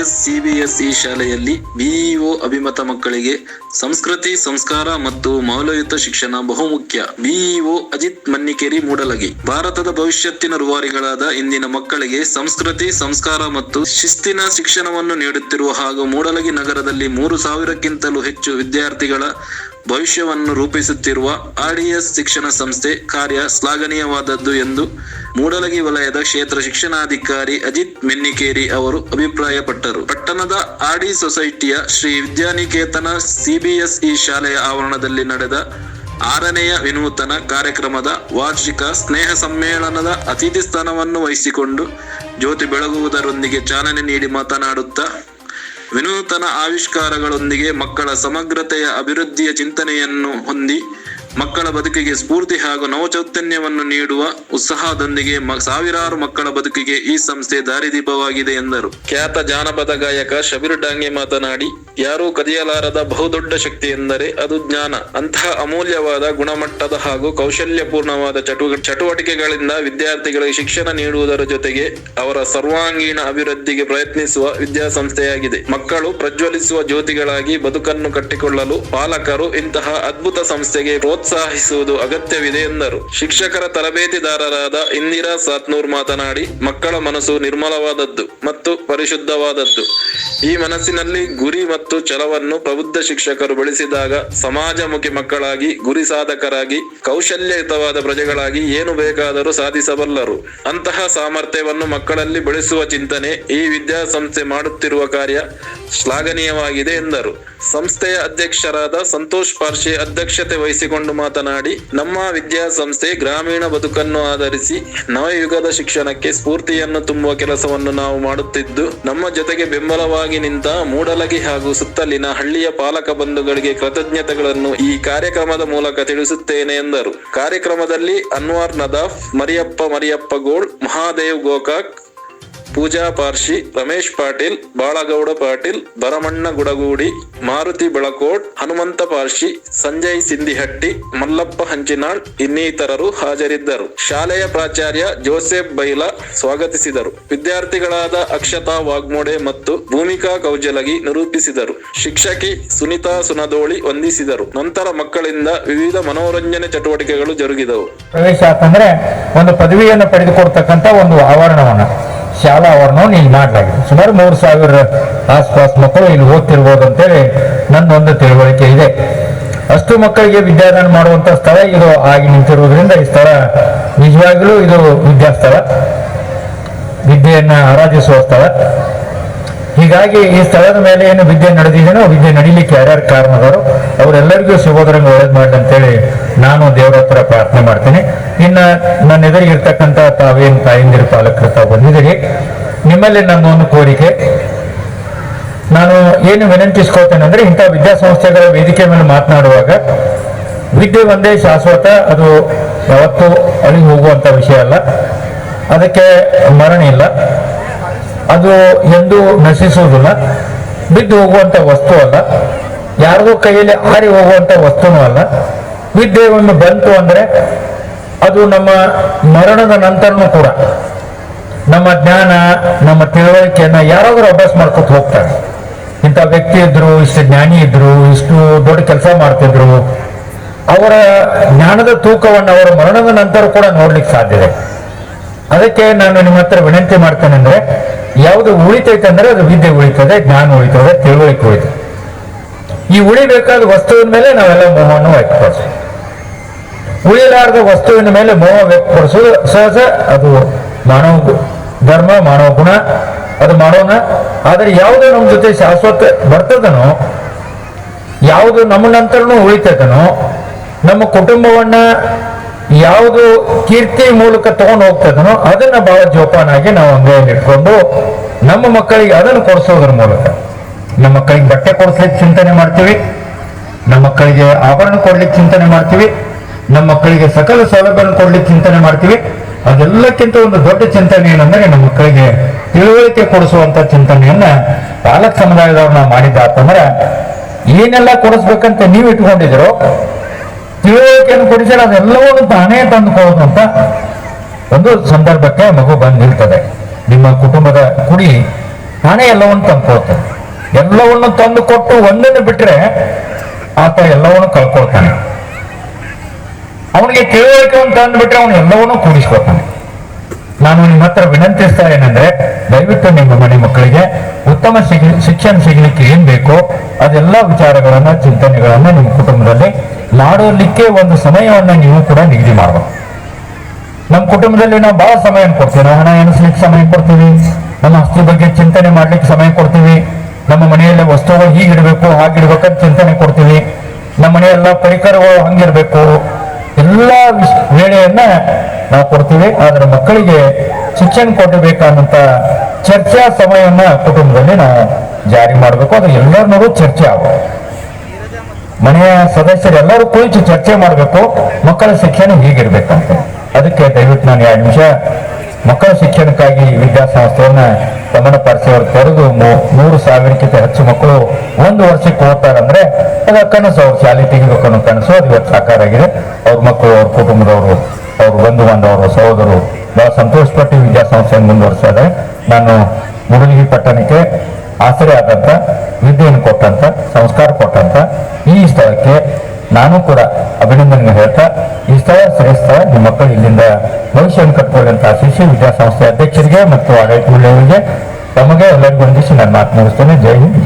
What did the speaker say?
ಆರ್ಡಿಎಸ್ CBSE ಶಾಲೆಯಲ್ಲಿ BEO ಅಭಿಮತ ಮಕ್ಕಳಿಗೆ ಸಂಸ್ಕೃತಿ, ಸಂಸ್ಕಾರ ಮತ್ತು ಮೌಲ್ಯಯುತ ಶಿಕ್ಷಣ ಬಹುಮುಖ್ಯ. ಬಿಇಒ ಅಜಿತ್ ಮನ್ನಿಕೇರಿ ಮೂಡಲಗಿ. ಭಾರತದ ಭವಿಷ್ಯತ್ತಿನ ರೂವಾರಿಗಳಾದ ಇಂದಿನ ಮಕ್ಕಳಿಗೆ ಸಂಸ್ಕೃತಿ, ಸಂಸ್ಕಾರ ಮತ್ತು ಶಿಸ್ತಿನ ಶಿಕ್ಷಣವನ್ನು ನೀಡುತ್ತಿರುವ ಹಾಗೂ ಮೂಡಲಗಿ ನಗರದಲ್ಲಿ ಮೂರು ಸಾವಿರಕ್ಕಿಂತಲೂ ಹೆಚ್ಚು ವಿದ್ಯಾರ್ಥಿಗಳ ಭವಿಷ್ಯವನ್ನು ರೂಪಿಸುತ್ತಿರುವ ಆರ್ಡಿಎಸ್ ಶಿಕ್ಷಣ ಸಂಸ್ಥೆ ಕಾರ್ಯ ಶ್ಲಾಘನೀಯವಾದದ್ದು ಎಂದು ಮೂಡಲಗಿ ವಲಯದ ಕ್ಷೇತ್ರ ಶಿಕ್ಷಣಾಧಿಕಾರಿ ಅಜಿತ್ ಮೆನ್ನಿಕೇರಿ ಅವರು ಅಭಿಪ್ರಾಯಪಟ್ಟರು. ಪಟ್ಟಣದ ಆರ್ಡಿ ಸೊಸೈಟಿಯ ಶ್ರೀ ವಿದ್ಯಾನಿಕೇತನ ಸಿಬಿಎಸ್ಇ ಶಾಲೆಯ ಆವರಣದಲ್ಲಿ ನಡೆದ ಆರನೆಯ ವಿನೂತನ ಕಾರ್ಯಕ್ರಮದ ವಾರ್ಷಿಕ ಸ್ನೇಹ ಸಮ್ಮೇಳನದ ಅತಿಥಿ ಸ್ಥಾನವನ್ನು ವಹಿಸಿಕೊಂಡು ಜ್ಯೋತಿ ಬೆಳಗುವುದರೊಂದಿಗೆ ಚಾಲನೆ ನೀಡಿ ಮಾತನಾಡುತ್ತಾ ವಿನೂತನ ಆವಿಷ್ಕಾರಗಳೊಂದಿಗೆ ಮಕ್ಕಳ ಸಮಗ್ರತೆಯ ಅಭಿವೃದ್ಧಿಯ ಚಿಂತನೆಯನ್ನು ಹೊಂದಿ, ಮಕ್ಕಳ ಬದುಕಿಗೆ ಸ್ಫೂರ್ತಿ ಹಾಗೂ ನವಚೈತನ್ಯವನ್ನು ನೀಡುವ ಉತ್ಸಾಹದೊಂದಿಗೆ ಸಾವಿರಾರು ಮಕ್ಕಳ ಬದುಕಿಗೆ ಈ ಸಂಸ್ಥೆ ದಾರಿದೀಪವಾಗಿದೆ ಎಂದರು. ಖ್ಯಾತ ಜಾನಪದ ಗಾಯಕ ಶಬೀರ್ ಡಾಂಗೆ ಮಾತನಾಡಿ ಯಾರೂ ಕದಿಯಲಾರದ ಬಹುದೊಡ್ಡ ಶಕ್ತಿ ಎಂದರೆ ಅದು ಜ್ಞಾನ. ಅಂತಹ ಅಮೂಲ್ಯವಾದ ಗುಣಮಟ್ಟದ ಹಾಗೂ ಕೌಶಲ್ಯಪೂರ್ಣವಾದ ಚಟುವ ಚಟುವಟಿಕೆಗಳಿಂದ ವಿದ್ಯಾರ್ಥಿಗಳಿಗೆ ಶಿಕ್ಷಣ ನೀಡುವುದರ ಜೊತೆಗೆ ಅವರ ಸರ್ವಾಂಗೀಣ ಅಭಿವೃದ್ಧಿಗೆ ಪ್ರಯತ್ನಿಸುವ ವಿದ್ಯಾಸಂಸ್ಥೆಯಾಗಿದೆ. ಮಕ್ಕಳು ಪ್ರಜ್ವಲಿಸುವ ಜ್ಯೋತಿಗಳಾಗಿ ಬದುಕನ್ನು ಕಟ್ಟಿಕೊಳ್ಳಲು ಪಾಲಕರು ಇಂತಹ ಅದ್ಭುತ ಸಂಸ್ಥೆಗೆ ಪ್ರೋತ್ಸಾಹಿಸುವುದು ಅಗತ್ಯವಿದೆ ಎಂದರು. ಶಿಕ್ಷಕರ ತರಬೇತಿದಾರರಾದ ಇಂದಿರಾ ಸಾತ್ನೂರ್ ಮಾತನಾಡಿ, ಮಕ್ಕಳ ಮನಸ್ಸು ನಿರ್ಮಲವಾದದ್ದು ಮತ್ತು ಪರಿಶುದ್ಧವಾದದ್ದು. ಈ ಮನಸ್ಸಿನಲ್ಲಿ ಗುರಿ ಮತ್ತು ಛಲವನ್ನು ಪ್ರಬುದ್ಧ ಶಿಕ್ಷಕರು ಬೆಳೆಸಿದಾಗ ಸಮಾಜಮುಖಿ ಮಕ್ಕಳಾಗಿ, ಗುರಿ ಸಾಧಕರಾಗಿ, ಕೌಶಲ್ಯಯುತವಾದ ಪ್ರಜೆಗಳಾಗಿ ಏನು ಬೇಕಾದರೂ ಸಾಧಿಸಬಲ್ಲರು. ಅಂತಹ ಸಾಮರ್ಥ್ಯವನ್ನು ಮಕ್ಕಳಲ್ಲಿ ಬೆಳೆಸುವ ಚಿಂತನೆ ಈ ವಿದ್ಯಾಸಂಸ್ಥೆ ಮಾಡುತ್ತಿರುವ ಕಾರ್ಯ ಶ್ಲಾಘನೀಯವಾಗಿದೆ ಎಂದರು. ಸಂಸ್ಥೆಯ ಅಧ್ಯಕ್ಷರಾದ ಸಂತೋಷ್ ಪಾರ್ಶೆ ಅಧ್ಯಕ್ಷತೆ ವಹಿಸಿಕೊಂಡು ಮಾತನಾಡಿ, ನಮ್ಮ ವಿದ್ಯಾಸಂಸ್ಥೆ ಗ್ರಾಮೀಣ ಬದುಕನ್ನು ಆಧರಿಸಿ ನವಯುಗದ ಶಿಕ್ಷಣಕ್ಕೆ ಸ್ಫೂರ್ತಿಯನ್ನು ತುಂಬುವ ಕೆಲಸವನ್ನು ನಾವು ಮಾಡುತ್ತಿದ್ದು, ನಮ್ಮ ಜೊತೆಗೆ ಬೆಂಬಲವಾಗಿ ನಿಂತ ಮೂಡಲಗಿ ಹಾಗೂ ಸುತ್ತಲಿನ ಹಳ್ಳಿಯ ಪಾಲಕ ಬಂಧುಗಳಿಗೆ ಕೃತಜ್ಞತೆಗಳನ್ನು ಈ ಕಾರ್ಯಕ್ರಮದ ಮೂಲಕ ತಿಳಿಸುತ್ತೇನೆ ಎಂದರು. ಕಾರ್ಯಕ್ರಮದಲ್ಲಿ ಅನ್ವಾರ್ ನದಾಫ್, ಮರಿಯಪ್ಪ ಮರಿಯಪ್ಪ ಗೋಳ್, ಮಹಾದೇವ್ ಗೋಕಾಕ್ ಪೂಜಾ ಪಾರ್ಶಿ, ರಮೇಶ್ ಪಾಟೀಲ್, ಬಾಳಗೌಡ ಪಾಟೀಲ್, ಭರಮಣ್ಣ ಗುಡಗೂಡಿ, ಮಾರುತಿ ಬೆಳಕೋಡ್ ಹನುಮಂತ ಪಾರ್ಶಿ, ಸಂಜಯ್ ಸಿಂಧಿಹಟ್ಟಿ ಮಲ್ಲಪ್ಪ ಹಂಚಿನಾಳ್ ಇನ್ನಿತರರು ಹಾಜರಿದ್ದರು. ಶಾಲೆಯ ಪ್ರಾಚಾರ್ಯ ಜೋಸೆಫ್ ಬೈಲ ಸ್ವಾಗತಿಸಿದರು. ವಿದ್ಯಾರ್ಥಿಗಳಾದ ಅಕ್ಷತಾ ವಾಗ್ಮೋಡೆ ಮತ್ತು ಭೂಮಿಕಾ ಕೌಜಲಗಿ ನಿರೂಪಿಸಿದರು. ಶಿಕ್ಷಕಿ ಸುನಿತಾ ಸುನದೋಳಿ ವಂದಿಸಿದರು. ನಂತರ ಮಕ್ಕಳಿಂದ ವಿವಿಧ ಮನೋರಂಜನೆ ಚಟುವಟಿಕೆಗಳು ಜರುಗಿದವು. ಪ್ರವೇಶ ಅಂದ್ರೆ ಒಂದು ಪದವಿಯನ್ನು ಪಡೆದುಕೊಡ್ತಕ್ಕಂತ ಒಂದು ಆವರಣವನ್ನ. ಶಾಲಾ ಆವರಣವನ್ನು ಇಲ್ಲಿ ಮಾಡಲಾಗಿದೆ. ಸುಮಾರು ಮೂರು ಸಾವಿರ ಆಸ್ಪಾಸ್ ಮಕ್ಕಳು ಇಲ್ಲಿ ಓದ್ತಿರ್ಬೋದು ಅಂತೇಳಿ ನನ್ನ ಒಂದು ತಿಳುವಳಿಕೆ ಇದೆ. ಅಷ್ಟು ಮಕ್ಕಳಿಗೆ ವಿದ್ಯಾದಾನ ಮಾಡುವಂತ ಸ್ಥಳ ಇದು ಆಗಿ ನಿಂತಿರುವುದರಿಂದ ಈ ಸ್ಥಳ ನಿಜವಾಗಲೂ ಇದು ವಿದ್ಯಾಸ್ಥಳ. ವಿದ್ಯೆಯನ್ನ ಆರಾಧಿಸುವ ಸ್ಥಳ. ಹೀಗಾಗಿ ಈ ಸ್ಥಳದ ಮೇಲೆ ಏನು ವಿದ್ಯೆ ನಡೆದಿದೆಯೋ, ವಿದ್ಯೆ ನಡೀಲಿಕ್ಕೆ ಯಾರ್ಯಾರು ಕಾರಣದವರು, ಅವರೆಲ್ಲರಿಗೂ ಸಹೋದರಂಗ ಒಳ್ಳೇದು ಮಾಡಿ ಅಂತೇಳಿ ನಾನು ದೇವರ ಹತ್ರ ಪ್ರಾರ್ಥನೆ ಮಾಡ್ತೀನಿ. ಇನ್ನ ನನ್ನ ಎದುರಿಗಿರ್ತಕ್ಕಂತ ತಾವೇನು ತಾಯಿಂದಿರು ಪಾಲಕರು ತಾವು ಬಂದಿದ್ದೀರಿ. ನಿಮ್ಮಲ್ಲಿ ನನ್ನ ಒಂದು ಕೋರಿಕೆ. ನಾನು ಏನು ವಿನಂತಿಸ್ಕೊಳ್ತೇನೆ ಅಂದ್ರೆ ಇಂಥ ವಿದ್ಯಾಸಂಸ್ಥೆಗಳ ವೇದಿಕೆ ಮೇಲೆ ಮಾತನಾಡುವಾಗ ವಿದ್ಯೆ ಒಂದೇ ಶಾಶ್ವತ, ಅದು ಯಾವತ್ತೂ ಅಳಿ ಹೋಗುವಂತ ವಿಷಯ ಅಲ್ಲ. ಅದಕ್ಕೆ ಮರಣ ಇಲ್ಲ. ಅದು ಎಂದೂ ನಶಿಸುವುದಿಲ್ಲ. ಬಿದ್ದು ಹೋಗುವಂತ ವಸ್ತು ಅಲ್ಲ. ಯಾರಿಗೂ ಕೈಯಲ್ಲಿ ಆರಿ ಹೋಗುವಂತ ವಸ್ತುನೂ ಅಲ್ಲ. ವಿದ್ಯೆ ಒಂದು ಬಂತು ಅಂದ್ರೆ ಅದು ನಮ್ಮ ಮರಣದ ನಂತರನೂ ಕೂಡ ನಮ್ಮ ಜ್ಞಾನ, ನಮ್ಮ ತಿಳುವಳಿಕೆಯನ್ನ ಯಾರಾದರೂ ಅಭ್ಯಾಸ ಮಾಡ್ಕೊತ ಹೋಗ್ತಾರೆ. ಇಂಥ ವ್ಯಕ್ತಿ ಇದ್ರು, ಇಷ್ಟು ಜ್ಞಾನಿ ಇದ್ರು, ಇಷ್ಟು ದೊಡ್ಡ ಕೆಲಸ ಮಾಡ್ತಿದ್ರು, ಅವರ ಜ್ಞಾನದ ತೂಕವನ್ನು ಅವರ ಮರಣದ ನಂತರ ಕೂಡ ನೋಡ್ಲಿಕ್ಕೆ ಸಾಧ್ಯ ಇದೆ. ಅದಕ್ಕೆ ನಾನು ನಿಮ್ಮ ಹತ್ರ ವಿನಂತಿ ಮಾಡ್ತೇನೆ ಅಂದ್ರೆ ಯಾವುದು ಉಳಿತೈತೆ ಅಂದ್ರೆ ಅದು ವಿದ್ಯೆ ಉಳಿತದೆ, ಜ್ಞಾನ ಉಳಿತದೆ, ತಿಳುವಳಿಕೆ ಉಳಿತದೆ. ಈ ಉಳಿಬೇಕಾದ ವಸ್ತುವಿನ ಮೇಲೆ ನಾವೆಲ್ಲ ಮೋಹವನ್ನು ವ್ಯಕ್ತಪಡಿಸ್ತೀವಿ ಉಳಿಲಾರದ ವಸ್ತುವಿನ ಮೇಲೆ ಮೋಹ ವ್ಯಕ್ತಪಡಿಸೋದು ಸಹಜ, ಅದು ಮಾನವ ಧರ್ಮ, ಮಾನವ ಗುಣ, ಅದು ಮಾಡೋಣ ಆದರೆ ಯಾವುದು ನಮ್ಮ ಜೊತೆ ಶಾಶ್ವತ ಬರ್ತದನೋ, ಯಾವುದು ನಮ್ಮ ನಂತರನೂ ಉಳಿತದನೋ ನಮ್ಮ ಕುಟುಂಬವನ್ನ ಯಾವುದು ಕೀರ್ತಿ ಮೂಲಕ ತಗೊಂಡು ಹೋಗ್ತದನೋ ಅದನ್ನ ಬಹಳ ಜೋಪಾನಾಗಿ ನಾವು ಅಂಗೈಯಲ್ಲಿ ಇಟ್ಕೊಂಡು ನಮ್ಮ ಮಕ್ಕಳಿಗೆ ಅದನ್ನು ಕೊಡಿಸೋದ್ರ ಮೂಲಕ. ನಮ್ಮ ಮಕ್ಕಳಿಗೆ ಬಟ್ಟೆ ಕೊಡಿಸ್ಲಿಕ್ಕೆ ಚಿಂತನೆ ಮಾಡ್ತೀವಿ. ನಮ್ಮ ಮಕ್ಕಳಿಗೆ ಆಭರಣ ಕೊಡ್ಲಿಕ್ಕೆ ಚಿಂತನೆ ಮಾಡ್ತೀವಿ. ನಮ್ಮ ಮಕ್ಕಳಿಗೆ ಸಕಲ ಸೌಲಭ್ಯವನ್ನು ಕೊಡ್ಲಿಕ್ಕೆ ಚಿಂತನೆ ಮಾಡ್ತೀವಿ. ಅದೆಲ್ಲಕ್ಕಿಂತ ಒಂದು ದೊಡ್ಡ ಚಿಂತನೆ ಏನಂದ್ರೆ ನಮ್ಮ ಮಕ್ಕಳಿಗೆ ತಿಳುವಳಿಕೆ ಕೊಡಿಸುವಂತ ಚಿಂತನೆಯನ್ನ ಬಾಲಕ ಸಮುದಾಯದವ್ರನ್ನ ನಾವು ಮಾಡಿದ್ದಾತಂದ್ರೆ ಏನೆಲ್ಲ ಕೊಡಿಸ್ಬೇಕಂತ ನೀವು ಇಟ್ಕೊಂಡಿದ್ರು ತಿಳುವಳಿಕೆಯನ್ನು ಕೊಡಿಸಿದ್ರೆ ಅದೆಲ್ಲವನ್ನು ತಾನೇ ತಂದುಕೊಳ್ಳೋದು ಅಂತ ಒಂದು ಸಂದರ್ಭಕ್ಕೆ ಮಗು ಬಂದು ನಿಲ್ತದೆ. ನಿಮ್ಮ ಕುಟುಂಬದ ಕುಡಿ ತಾನೇ ಎಲ್ಲವನ್ನು ತಂದುಕೊಳ್ತದೆ ಎಲ್ಲವನ್ನು ತಂದು ಕೊಟ್ಟು ಒಂದನ್ನು ಬಿಟ್ರೆ ಆತ ಎಲ್ಲವನ್ನು ಕಳ್ಕೊಳ್ತಾನೆ. ಅವನಿಗೆ ತಿಳುವಳಿಕೆ ಅಂತ ಅಂದ್ಬಿಟ್ರೆ ಅವನು ಎಲ್ಲವನ್ನೂ ಕೂಡಿಸ್ಕೊಳ್ತಾನೆ. ನಾನು ನಿಮ್ಮ ಹತ್ರ ವಿನಂತಿಸ್ತಾ ಏನಂದ್ರೆ ದಯವಿಟ್ಟು ನಿಮ್ಮ ಮನೆ ಮಕ್ಕಳಿಗೆ ಉತ್ತಮ ಶಿಕ್ಷಣ ಸಿಗಲಿಕ್ಕೆ ಏನ್ ಬೇಕೋ ಅದೆಲ್ಲ ವಿಚಾರಗಳನ್ನ, ಚಿಂತನೆಗಳನ್ನ ನಿಮ್ಮ ಕುಟುಂಬದಲ್ಲಿ ಮಾಡೋಲಿಕ್ಕೆ ಒಂದು ಸಮಯವನ್ನು ನೀವು ಕೂಡ ನಿಗದಿ ಮಾಡಬೇಕು. ನಮ್ಮ ಕುಟುಂಬದಲ್ಲಿ ನಾವು ಬಹಳ ಸಮಯ ಕೊಡ್ತೀವಿ. ಹಣ ಎಣಿಸ್ಲಿಕ್ಕೆ ಸಮಯ ಕೊಡ್ತೀವಿ. ನಮ್ಮ ಆಸ್ತಿ ಬಗ್ಗೆ ಚಿಂತನೆ ಮಾಡ್ಲಿಕ್ಕೆ ಸಮಯ ಕೊಡ್ತೀವಿ. ನಮ್ಮ ಮನೆಯಲ್ಲಿ ವಸ್ತುಗಳು ಹೀಗಿಡ್ಬೇಕು, ಹಾಗಿಡ್ಬೇಕಂತ ಚಿಂತನೆ ಕೊಡ್ತೀವಿ. ನಮ್ಮ ಮನೆಯೆಲ್ಲ ಪರಿಕರಗಳು ಹಂಗಿರ್ಬೇಕು. ಎಲ್ಲ ವೇಳೆಯನ್ನ ನಾವು ಕೊಡ್ತೀವಿ. ಆದ್ರೆ ಮಕ್ಕಳಿಗೆ ಶಿಕ್ಷಣ ಕೊಡಬೇಕನ್ನಂತ ಚರ್ಚಾ ಸಮಯವನ್ನ ಕುಟುಂಬದಲ್ಲಿ ನಾವು ಜಾರಿ ಮಾಡಬೇಕು. ಅದು ಎಲ್ಲರನ್ನೂ ಚರ್ಚೆ ಆಗಬೇಕು. ಮನೆಯ ಸದಸ್ಯರೆಲ್ಲರೂ ಕುಳಿತು ಚರ್ಚೆ ಮಾಡಬೇಕು. ಮಕ್ಕಳ ಶಿಕ್ಷಣ ಹೀಗಿರ್ಬೇಕಂತ. ಅದಕ್ಕೆ ದಯವಿಟ್ಟು ನಾನು ಎರಡು ನಿಮಿಷ ಮಕ್ಕಳ ಶಿಕ್ಷಣಕ್ಕಾಗಿ ವಿದ್ಯಾಸಂಸ್ಥೆಯನ್ನ ಗಮನ ಪರಿಸೋರು ತೊರೆದು ಮೂ- ಮೂರು ಸಾವಿರಕ್ಕಿಂತ ಹೆಚ್ಚು ಮಕ್ಕಳು ಒಂದು ವರ್ಷಕ್ಕೆ ಓದ್ತಾರಂದ್ರೆ ಅದ ಕನಸು ಅವ್ರು ಶಾಲೆ ತೆಗಿಬೇಕು ಅನ್ನೋ ಕನಸು ಅದು ಇವತ್ತು ಸಾಕಾರ ಆಗಿದೆ. ಅವ್ರ ಮಕ್ಕಳು, ಅವ್ರ ಕುಟುಂಬದವರು, ಅವ್ರ ಬಂಧು ಬಾಂಧವರು ಸಹೋದರು ಬಹಳ ಸಂತೋಷಪಟ್ಟು ವಿದ್ಯಾಸಂಸ್ಥೆಯನ್ನು ಮುಂದುವರಿಸಿದ್ರೆ ನಾನು ಮುಡುಗಿ ಪಟ್ಟಣಕ್ಕೆ ಆಸರೆ ಆದಂತ, ವಿದ್ಯೆಯನ್ನು ಕೊಟ್ಟಂತ, ಸಂಸ್ಕಾರ ಕೊಟ್ಟಂತ ಈ ಸ್ಥಳಕ್ಕೆ ನಾನು ಕೂಡ ಅಭಿನಂದನೆ ಹೇಳ್ತಾ, ಈ ಸ್ಥಳ ಶ್ರೇಷ್ಠ ಸ್ಥಳ, ನಿಮ್ಮ ಮಕ್ಕಳು ಇಲ್ಲಿಂದ ಭವಿಷ್ಯವನ್ನು ಕಟ್ಕೊಳ್ಳಿ ಶಿಶು ವಿದ್ಯಾಸಂಸ್ಥೆ ಅಧ್ಯಕ್ಷರಿಗೆ ಮತ್ತು ಆಡಳಿತ ಮಂಡಳಿಯವರಿಗೆ ತಮಗೆ ಎಲ್ಲರಿಗೂ ವಂದಿಸಿ ನಾನು ಮಾತು ಮುಗಿಸ್ತೇನೆ. ಜೈ ಹಿಂದ್